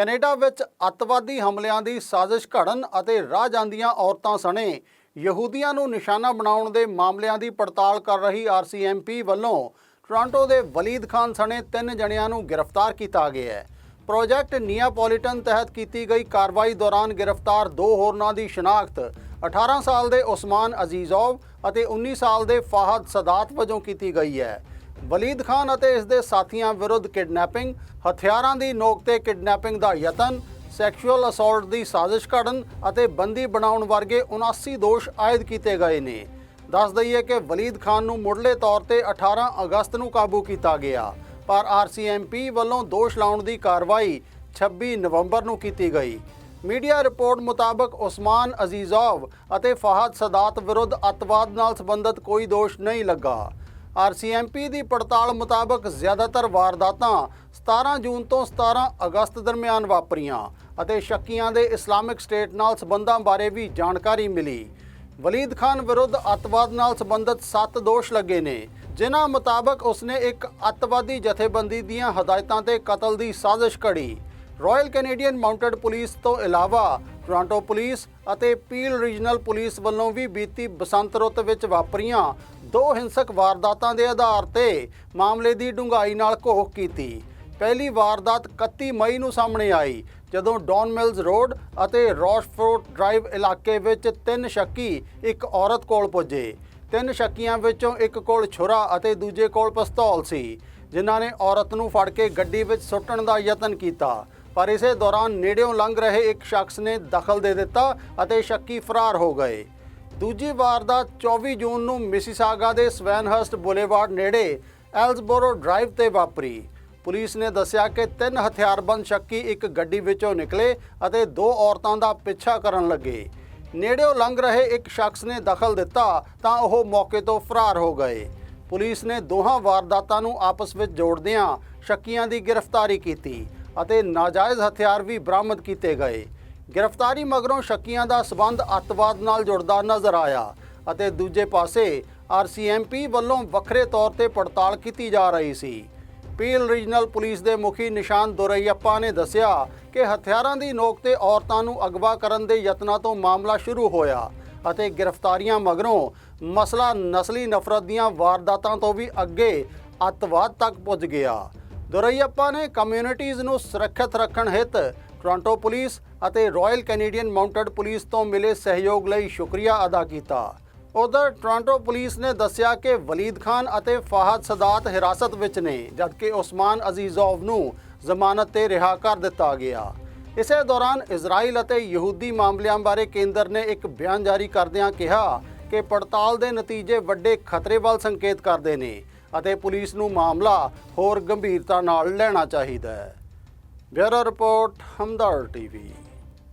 Canada ਵਿੱਚ ਅੱਤਵਾਦੀ ਹਮਲਿਆਂ ਦੀ ਸਾਜ਼ਿਸ਼ ਘੜਨ ਅਤੇ ਰਾਹ ਜਾਂਦੀਆਂ ਔਰਤਾਂ ਸਣੇ ਯਹੂਦੀਆਂ ਨੂੰ ਨਿਸ਼ਾਨਾ ਬਣਾਉਣ ਦੇ ਮਾਮਲਿਆਂ ਦੀ ਪੜਤਾਲ ਕਰ ਰਹੀ ਆਰਸੀਐਮਪੀ ਵੱਲੋਂ ਟੋਰਾਂਟੋ ਦੇ ਵਲੀਦ ਖਾਨ ਸਣੇ ਤਿੰਨ ਜਣਿਆਂ ਨੂੰ ਗ੍ਰਿਫਤਾਰ ਕੀਤਾ ਗਿਆ ਹੈ। ਪ੍ਰੋਜੈਕਟ ਨੀਆਪੋਲੀਟਨ ਤਹਿਤ ਕੀਤੀ ਗਈ ਕਾਰਵਾਈ ਦੌਰਾਨ ਗ੍ਰਿਫਤਾਰ ਦੋ ਹੋਰਨਾਂ ਦੀ ਸ਼ਨਾਖਤ 18 ਸਾਲ ਦੇ ਉਸਮਾਨ ਅਜ਼ੀਜ਼ੋਵ ਅਤੇ 19 ਸਾਲ ਦੇ ਫਾਹਦ ਸਦਾਤ ਵਜੋਂ ਕੀਤੀ ਗਈ ਹੈ। ਵਲੀਦ ਖਾਨ ਅਤੇ ਇਸ ਦੇ ਸਾਥੀਆਂ ਵਿਰੁੱਧ ਕਿਡਨੈਪਿੰਗ, ਹਥਿਆਰਾਂ ਦੀ ਨੋਕ ਤੇ ਕਿਡਨੈਪਿੰਗ ਦਾ ਯਤਨ, ਸੈਕਸ਼ੂਅਲ ਅਸੌਲਟ ਦੀ ਸਾਜ਼ਿਸ਼ ਘੜਨ ਅਤੇ ਬੰਦੀ ਬਣਾਉਣ ਵਰਗੇ 79 ਦੋਸ਼ ਆਇਦ ਕੀਤੇ ਗਏ ਨੇ। ਦੱਸ ਦਈਏ ਕਿ ਵਲੀਦ ਖਾਨ ਨੂੰ ਮੁੱਢਲੇ ਤੌਰ ਤੇ 18 ਅਗਸਤ ਨੂੰ ਕਾਬੂ ਕੀਤਾ ਗਿਆ, ਪਰ ਆਰਸੀਐਮਪੀ ਵੱਲੋਂ ਦੋਸ਼ ਲਾਉਣ ਦੀ ਕਾਰਵਾਈ 26 ਨਵੰਬਰ ਨੂੰ ਕੀਤੀ ਗਈ। ਮੀਡੀਆ ਰਿਪੋਰਟ ਮੁਤਾਬਕ ਉਸਮਾਨ ਅਜ਼ੀਜ਼ੋਵ ਅਤੇ ਫਹਾਦ ਸਦਾਤ ਵਿਰੁੱਧ ਅੱਤਵਾਦ ਨਾਲ ਸੰਬੰਧਿਤ ਕੋਈ ਦੋਸ਼ ਨਹੀਂ ਲੱਗਾ। ਆਰਸੀਐਮਪੀ ਦੀ ਪੜਤਾਲ ਮੁਤਾਬਕ ਜ਼ਿਆਦਾਤਰ ਵਾਰਦਾਤਾਂ 17 ਜੂਨ ਤੋਂ 17 ਅਗਸਤ ਦਰਮਿਆਨ ਵਾਪਰੀਆਂ ਅਤੇ ਸ਼ੱਕੀਆਂ ਦੇ ਇਸਲਾਮਿਕ ਸਟੇਟ ਨਾਲ ਸਬੰਧਾਂ ਬਾਰੇ ਵੀ ਜਾਣਕਾਰੀ ਮਿਲੀ। ਵਲੀਦ ਖਾਨ ਵਿਰੁੱਧ ਅੱਤਵਾਦ ਨਾਲ ਸੰਬੰਧਿਤ 7 ਦੋਸ਼ ਲੱਗੇ ਨੇ, ਜਿਨ੍ਹਾਂ ਮੁਤਾਬਕ ਉਸਨੇ ਇੱਕ ਅੱਤਵਾਦੀ ਜਥੇਬੰਦੀ ਦੀਆਂ ਹਦਾਇਤਾਂ ਤੇ ਕਤਲ ਦੀ ਸਾਜ਼ਿਸ਼ ਘੜੀ ਰਾਇਲ ਕੈਨੇਡੀਅਨ ਮਾਊਂਟਡ ਪੁਲਿਸ ਤੋਂ ਇਲਾਵਾ ਟੋਰਾਂਟੋ ਪੁਲਿਸ ਅਤੇ ਪੀਲ ਰੀਜਨਲ ਪੁਲਿਸ ਵੱਲੋਂ ਵੀ ਬੀਤੀ ਬਸੰਤ ਰੁੱਤ ਵਿੱਚ ਵਾਪਰੀਆਂ ਦੋ ਹਿੰਸਕ ਵਾਰਦਾਤਾਂ ਦੇ ਆਧਾਰ ਤੇ ਮਾਮਲੇ ਦੀ ਡੂੰਘਾਈ ਨਾਲ ਘੋਖ ਕੀਤੀ। ਪਹਿਲੀ ਵਾਰਦਾਤ 31 ਮਈ ਨੂੰ ਸਾਹਮਣੇ ਆਈ, ਜਦੋਂ ਡੌਨ ਮਿਲਜ਼ ਰੋਡ ਅਤੇ ਰੌਸ਼ਫੋਰਟ ਡਰਾਈਵ ਇਲਾਕੇ ਵਿੱਚ ਤਿੰਨ ਸ਼ੱਕੀ ਇੱਕ ਔਰਤ ਕੋਲ ਪੁੱਜੇ। ਤਿੰਨ ਸ਼ੱਕੀਆਂ ਵਿੱਚੋਂ ਇੱਕ ਕੋਲ ਛੁਰਾ ਅਤੇ ਦੂਜੇ ਕੋਲ ਪਿਸਤੌਲ ਸੀ, ਜਿਨ੍ਹਾਂ ਨੇ ਔਰਤ ਨੂੰ ਫੜ ਕੇ ਗੱਡੀ ਵਿੱਚ ਸੁੱਟਣ ਦਾ ਯਤਨ ਕੀਤਾ। ਪਰ ਇਸੇ ਦੌਰਾਨ ਨੇੜਿਓਂ ਲੰਘ ਰਹੇ ਇੱਕ ਸ਼ਖਸ ਨੇ ਦਖਲ ਦੇ ਦਿੱਤਾ ਅਤੇ ਸ਼ੱਕੀ ਫਰਾਰ ਹੋ ਗਏ। ਦੂਜੀ ਵਾਰਦਾਤ 24 ਜੂਨ ਨੂੰ ਮਿਸੀਸਾਗਾ ਦੇ ਸਵੈਨਹਰਸਟ ਬੁਲੇਵਾਰਡ ਨੇੜੇ ਐਲਸਬੋਰੋ ਡਰਾਈਵ ਤੇ ਵਾਪਰੀ। ਪੁਲਿਸ ਨੇ ਦੱਸਿਆ ਕਿ ਤਿੰਨ ਹਥਿਆਰਬੰਦ ਸ਼ੱਕੀ ਇੱਕ ਗੱਡੀ ਵਿੱਚੋਂ ਨਿਕਲੇ ਅਤੇ ਦੋ ਔਰਤਾਂ ਦਾ ਪਿੱਛਾ ਕਰਨ ਲੱਗੇ। ਨੇੜਿਓਂ ਲੰਘ ਰਹੇ ਇੱਕ ਸ਼ਖਸ ਨੇ ਦਖਲ ਦਿੱਤਾ ਤਾਂ ਉਹ ਮੌਕੇ ਤੋਂ ਫਰਾਰ ਹੋ ਗਏ। ਪੁਲਿਸ ਨੇ ਦੋਹਾਂ ਵਾਰਦਾਤਾਂ ਨੂੰ ਆਪਸ ਵਿੱਚ ਜੋੜਦਿਆਂ ਸ਼ੱਕੀਆਂ ਦੀ ਗ੍ਰਿਫਤਾਰੀ ਕੀਤੀ ਅਤੇ ਨਾਜਾਇਜ਼ ਹਥਿਆਰ ਵੀ ਬਰਾਮਦ ਕੀਤੇ ਗਏ। ਗ੍ਰਿਫਤਾਰੀ ਮਗਰੋਂ ਸ਼ੱਕੀਆਂ ਦਾ ਸਬੰਧ ਅੱਤਵਾਦ ਨਾਲ ਜੁੜਦਾ ਨਜ਼ਰ ਆਇਆ ਅਤੇ ਦੂਜੇ ਪਾਸੇ ਆਰਸੀਐਮਪੀ ਵੱਲੋਂ ਵੱਖਰੇ ਤੌਰ ਤੇ ਪੜਤਾਲ ਕੀਤੀ ਜਾ ਰਹੀ ਸੀ। ਪੀਲ ਰੀਜਨਲ ਪੁਲਿਸ ਦੇ ਮੁਖੀ ਨਿਸ਼ਾਨ ਦੁਰਈਅੱਪਾ ਨੇ ਦੱਸਿਆ ਕਿ ਹਥਿਆਰਾਂ ਦੀ ਨੋਕ ਤੇ ਔਰਤਾਂ ਨੂੰ ਅਗਵਾ ਕਰਨ ਦੇ ਯਤਨਾਂ ਤੋਂ ਮਾਮਲਾ ਸ਼ੁਰੂ ਹੋਇਆ ਅਤੇ ਗ੍ਰਿਫਤਾਰੀਆਂ ਮਗਰੋਂ ਮਸਲਾ ਨਸਲੀ ਨਫ਼ਰਤ ਦੀਆਂ ਵਾਰਦਾਤਾਂ ਤੋਂ ਵੀ ਅੱਗੇ ਅੱਤਵਾਦ ਤੱਕ ਪੁੱਜ ਗਿਆ। ਦੁਰਈਅੱਪਾ ਨੇ ਕਮਿਊਨਿਟੀਜ਼ ਨੂੰ ਸੁਰੱਖਿਅਤ ਰੱਖਣ ਹਿੱਤ ਟੋਰਾਂਟੋ ਪੁਲਿਸ ਅਤੇ ਰਾਇਲ ਕੈਨੇਡੀਅਨ ਮਾਊਂਟਡ ਪੁਲਿਸ ਤੋਂ ਮਿਲੇ ਸਹਿਯੋਗ ਲਈ ਸ਼ੁਕਰੀਆ ਅਦਾ ਕੀਤਾ। ਉਧਰ ਟੋਰਾਂਟੋ ਪੁਲਿਸ ਨੇ ਦੱਸਿਆ ਕਿ ਵਲੀਦ ਖਾਨ ਅਤੇ ਫਾਹਦ ਸਦਾਤ ਹਿਰਾਸਤ ਵਿੱਚ ਨੇ, ਜਦਕਿ ਉਸਮਾਨ ਅਜ਼ੀਜ਼ੋਵ ਨੂੰ ਜ਼ਮਾਨਤ ਤੇ ਰਿਹਾ ਕਰ ਦਿੱਤਾ ਗਿਆ। ਇਸੇ ਦੌਰਾਨ ਇਜ਼ਰਾਈਲ ਅਤੇ ਯਹੂਦੀ ਮਾਮਲਿਆਂ ਬਾਰੇ ਕੇਂਦਰ ਨੇ ਇੱਕ ਬਿਆਨ ਜਾਰੀ ਕਰਦਿਆਂ ਕਿਹਾ ਕਿ ਪੜਤਾਲ ਦੇ ਨਤੀਜੇ ਵੱਡੇ ਖਤਰੇ ਵੱਲ ਸੰਕੇਤ ਕਰਦੇ ਨੇ ਅਤੇ ਪੁਲਿਸ ਨੂੰ ਮਾਮਲਾ ਹੋਰ ਗੰਭੀਰਤਾ ਨਾਲ ਲੈਣਾ ਚਾਹੀਦਾ ਹੈ। Bureau report Hamdard TV.